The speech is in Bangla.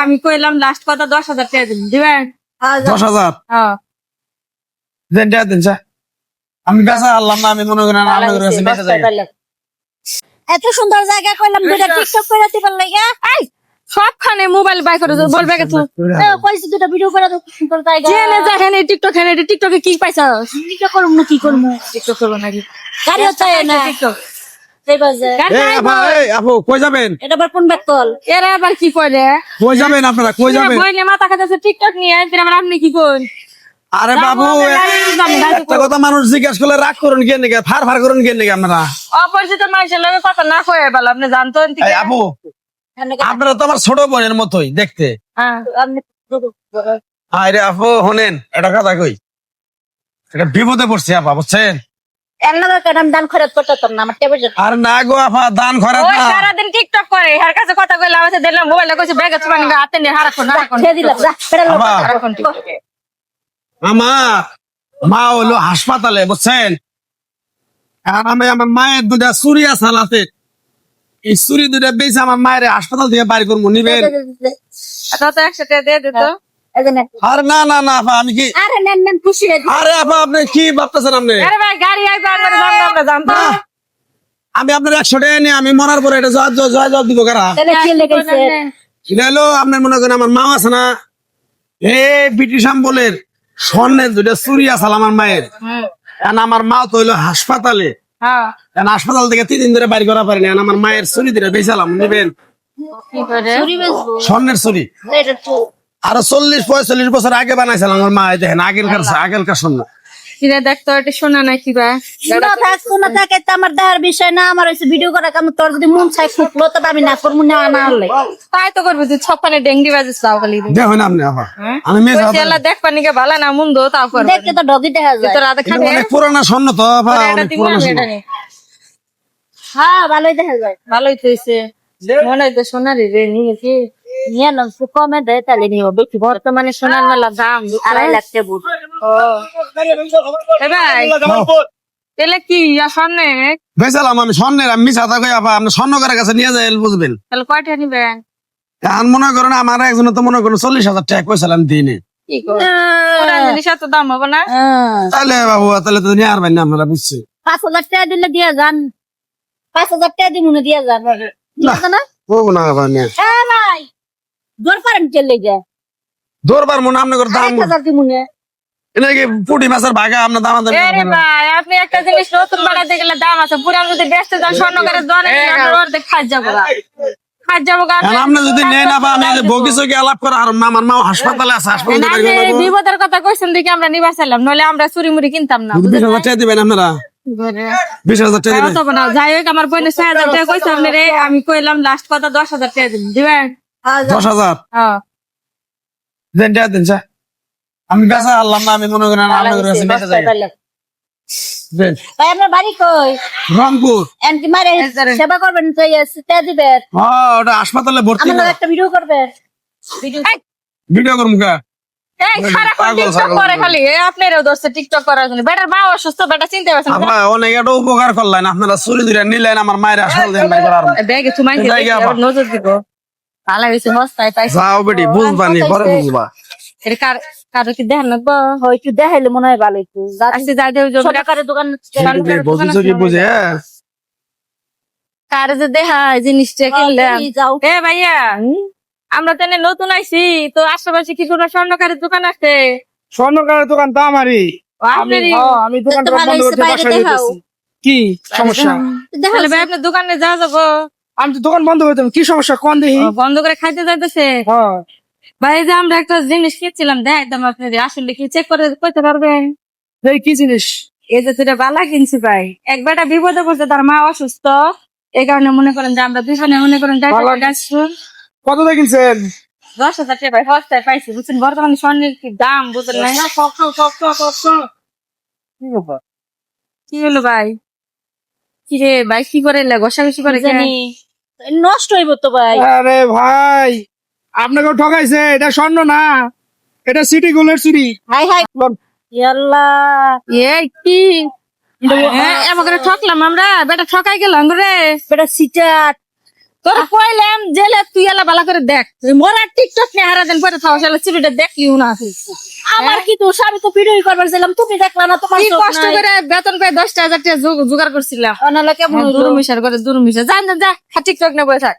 আমি কইলাম লাস্ট কথা দশ হাজার টাকা দিন দিবেন? দশ হাজার? হ্যাঁ। দেন টাকা দেন স্যার। আমি বেচা আল্লাহ না আমি মনে করেন আমি করে আছি বেচা যাই এত সুন্দর জায়গা কইলাম দুইটা টিকটক করে দিবার লাগা এই সবখানে মোবাইল বাই করে বলবে কে তুই এ কইছি দুইটা ভিডিও করে দাও সুন্দর জায়গা। জেনে দেখেন এই টিকটক হেনে টিকটকে কি পাইছা টিকটক করব না কি করব টিকটক করব নাকি? গাড়ি হচ্ছে না। টিকটক আরে বাবু একটা কথা মানুষ জিজ্ঞেস করলে রাগ করুন কেন নাকি? ফার ফার করুন কেন নাকি আপনারা? অপরিচিত মানুষের লগে কথা না কয়ে বল আপনি জানতো এই আপু আপনারা তো আমার ছোট বোনের মতোই দেখতে। হ্যাঁ আরে আপু শোনেন এটা কথা কই। এটা বিপদে পড়ছে আপা বুঝছেন? দান খরচ করতাম না আমার টেবিল আর না গো আপা দান খরাত ওই না। সারাদিন টিকটক করে এর কাছে কথা কইলে আমাকে দিলাম মোবাইলে কইছে ব্যাগে চুপানি হাতে নিয়ে হারাক্ষণ হারাক্ষণ ছেড়ে দিলাম যা বেড়া লোক। আপা হারাক্ষণ আমার মা হলো হাসপাতালে বুঝছেন? আর আমি আমার মায়ের দুটা চুরি আছে এই চুরি দুটা বেশি আমার মায়ের হাসপাতাল থেকে বাড়ি করব নিবেন? আচ্ছা তো একশো দিয়ে দিত আর না না না আপা আমি কি আরে নেন নেন খুশি আরে আপা আপনি কি ভাবতেছেন আপনি? আরে ভাই গাড়ি আইবে আমরা জানতো আমরা জানতো আমি আপনার একশো টাকা নিয়ে আমি মরার পরে এটা জয় জয় জয় জয় দিব কারা? এটা হলো আপনার মনে করেন আমার মা আছে না? এ ব্রিটিশ আমলের স্বর্ণের দুটা চুরি আছে আমার মায়ের। এখন আমার মা তো হইল হাসপাতালে। হ্যাঁ। এখন হাসপাতাল থেকে তিন দিন ধরে বাড়ি করা পারিনি আমার মায়ের চুরি দিলে বেচালাম নিবেন? স্বর্ণের চুরি। এটা তো আরও চল্লিশ পঁয়তাল্লিশ বছর আগে বানাইছিলাম আমার মা দেখেন আগেরকার আগেরকার স্বর্ণ কিরে দেখতো এটা শোনা নাই কি ভাই শোনা থাক শোনা থাক এটা আমার দেহার বিষয় না আমার হচ্ছে ভিডিও করা কাম তোর যদি মন চাই ফুটলো তবে আমি না করব না না হলে। তাই তো করবি তুই ছপ্পানে ডেঙ্গি বাজিস তাও খালি দেখো না আপনি আপা হ্যাঁ? আমি মেয়ে কইছি আল্লাহ দেখ পানিকে ভালো না মুন্দ তাও করবে। দেখতে তো ডগি দেখা যায়। তোর রাতে খাবে। অনেক পুরানা স্বর্ণ তো আপা অনেক দিব স্বর্ণ। হ্যাঁ ভালোই দেখা যায়। ভালোই তো হইছে। মনে হয় তো সোনারি রে নিয়েছি নিয়ে নাম সে কমে দেয় তাহলে নিও বেশি বর্তমানে সোনার মেলা দাম আড়াই লাখ টাকা ও এ ভাই। তাহলে কি আর সামনে বেচালাম আমি স্বর্ণের আমি মিশা থাকি আপা আপনি স্বর্ণকারের কাছে নিয়ে যাই বুঝবেন। তাহলে কয়টা নিবেন? এখন মনে করেন আমার একজন তো মনে করেন চল্লিশ হাজার টাকা পয়সালাম দিনে দাম হবে না? তাহলে বাবু তাহলে তো নিয়ে আরবেন না আপনারা বুঝছি। পাঁচ হাজার টাকা দিলে দিয়া যান। পাঁচ হাজার টাকা দিব না দিয়া যান। না ও না ভাই। জোর পারেন চলে যায় দৌড়বার মনে আপনার দাম এক হাজার দিব না এটা কি পুটি মাছের ভাগা আপনার দাম আদান আরে ভাই আপনি একটা জিনিস নতুন বানাতে গেলে দাম আছে। পুরান যদি বেচতে যান স্বর্ণকারের দোকানে গেলে আপনার অর্ধেক খাজ যাব গা। খাজ যাব গা। এখন আপনি যদি নেন না আমি এই যে বগি চগি আলাপ করে? আর আমার মা হাসপাতালে আছে হাসপাতালে না, আপনি এই বিপদের কথা কইছেন দেখি আমরা নিবার চাইলাম নইলে আমরা চুরি মুড়ি কিনতাম না বিশ হাজার টাকা দিবেন আপনারা। বিশ হাজার টাকা দিবেন। অত না যাই হোক আমার বোনের ছয় হাজার টাকা কইছে আপনি রে আমি কইলাম লাস্ট কথা দশ হাজার টাকা দিন দিবেন? দশ হাজার? হ্যাঁ। দেন টাকা দেন আমি বেচা আল্লাহ না আমি মনে করে আছি বেচা যাই ভাই আপনার বাড়ি কই? রংপুর। এমনকি মারে সেবা করবেন তো তে দিবেন হ্যাঁ ওটা হাসপাতালে ভর্তি আমার একটা ভিডিও করবেন ভিডিও ভিডিও করুন কা? এই সারাক্ষণ পাগল, টিকটক করে বলে। খালি এ আপনারও ধরছে টিকটক করার জন্য। বেটার মা অসুস্থ বেটা চিনতে পারছেন আপা উপকার করলেন আপনারা চুরি ধরে নিলেন আমার মায়ের নজর দিব। ভালো হয়েছে হস্তায় পাইছে। যাও বেটি বুঝবানি পরে বুঝবা। এটা কার কারও কি দেখেন না হয় একটু দেখাইলে মনে হয় ভালো একটু আসছে যাই সরকারের দোকান বগি চগি বুঝে হ্যাঁ। কার যে দেখা জিনিসটা কিনলাম। এ ভাইয়া আমরা তো নতুন আইছি তো আশেপাশে কি কোনো স্বর্ণকারের দোকান আছে? স্বর্ণকারের দোকান তো আমারই। হ্যাঁ, আমি দোকান বন্ধ করতে বাসায় কি? সমস্যা? তাহলে ভাই আপনার দোকানে যা যাব। আমি তো দোকান বন্ধ করতাম কি সমস্যা? কোন দেখি বন্ধ করে খাইতে যাইতেছে? হ্যাঁ। ভাই যে আমরা একটা জিনিস কিনছিলাম দেখাইতাম আপনার আসলে কি চেক করে কইতে পারবেন? এই কি জিনিস? এই যে সেটা বালা কিনছি ভাই। একবারটা বিপদে পড়ছে তার মা অসুস্থ। এই কারণে মনে করেন যে আমরা দুজনে মনে করেন কত দিয়ে কিনছেন? দশ হাজার টাকা ভাই সস্তায় পাইছি। বুঝছেন বর্তমানে স্বর্ণের কি দাম বুঝলেন না? কি ব্যাপার? কি হলো ভাই? কি রে ভাই কি করে ঘষাঘষি করে? জানি। নষ্ট হইব তো ভাই। আরে ভাই আপনাকে ঠকাইছে এটা স্বর্ণ না এটা সিটি গোলের চুরি হাই হাই। আল্লাহ এ কি? হ্যাঁ, এমন ঠকলাম আমরা বেটা ঠকাই গেলাম রে। বেটা সিটার। তোর কইলাম জেলে তুই এলা বালা করে দেখ। মোরা টিকটক নে হারা দিন পরে থাও শালা সিবিটা দেখলিও না তুই। আমার কি দোষ আমি তো ভিডিও করবার ছিলাম তুমি দেখলা না তোমার কষ্ট করে বেতন পেয়ে দশটা হাজার টাকা জো- জোগাড় করছিলাম অনালে কেমন হইল? দুরু মিশার করে দুরু মিশা জান যা যা টিকটক বসে থাক।